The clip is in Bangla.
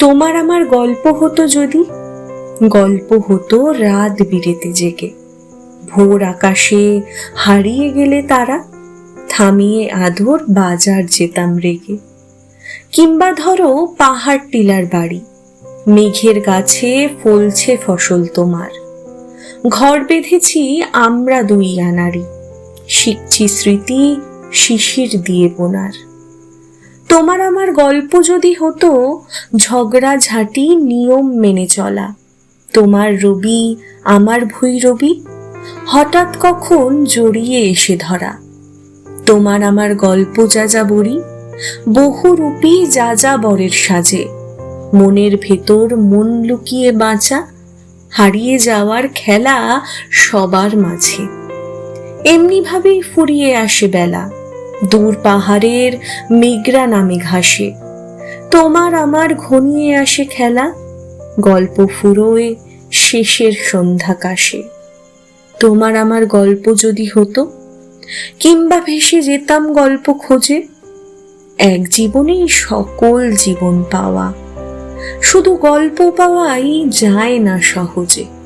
তোমার আমার গল্প হতো যদি? গল্প হতো রাত বিরেতে জেগে। ভোর আকাশে হারিয়ে গেলে তারা, থামিয়ে আধর বাজার যেতাম রেগে। কিংবা ধরো পাহাড় টিলার বাড়ি, মেঘের গাছে ফলছে ফসল তোমার। ঘর বেঁধেছি আমরা দুই আনারি শিখছি স্মৃতি শিশির দিয়ে বোনার। তোমার আমার গল্প যদি হতো ঝগড়া ঝাঁটি নিয়ম মেনে চলা। তোমার রবি, আমার ভৈরবী হঠাৎ কখন জড়িয়ে এসে ধরা। তোমার আমার গল্প যা যা বড়ি বহুরূপী যা যা বরের সাজে। মনের ভেতর মন লুকিয়ে বাঁচা, হারিয়ে যাওয়ার খেলা সবার মাঝে। এমনি ভাবেই ফুরিয়ে আসে বেলা। দূর পাহাড়ের মেঘরা নামে ঘাসে। তোমার আমার ঘনিয়ে আসে খেলা, গল্প ফুরোয় শেষের সন্ধ্যা কাশে তোমার আমার গল্প যদি হতো, কিংবা ভেসে যেতাম গল্প খোঁজে, এক জীবনেই সকল জীবন পাওয়া। শুধু গল্প পাওয়াই যায় না সহজে।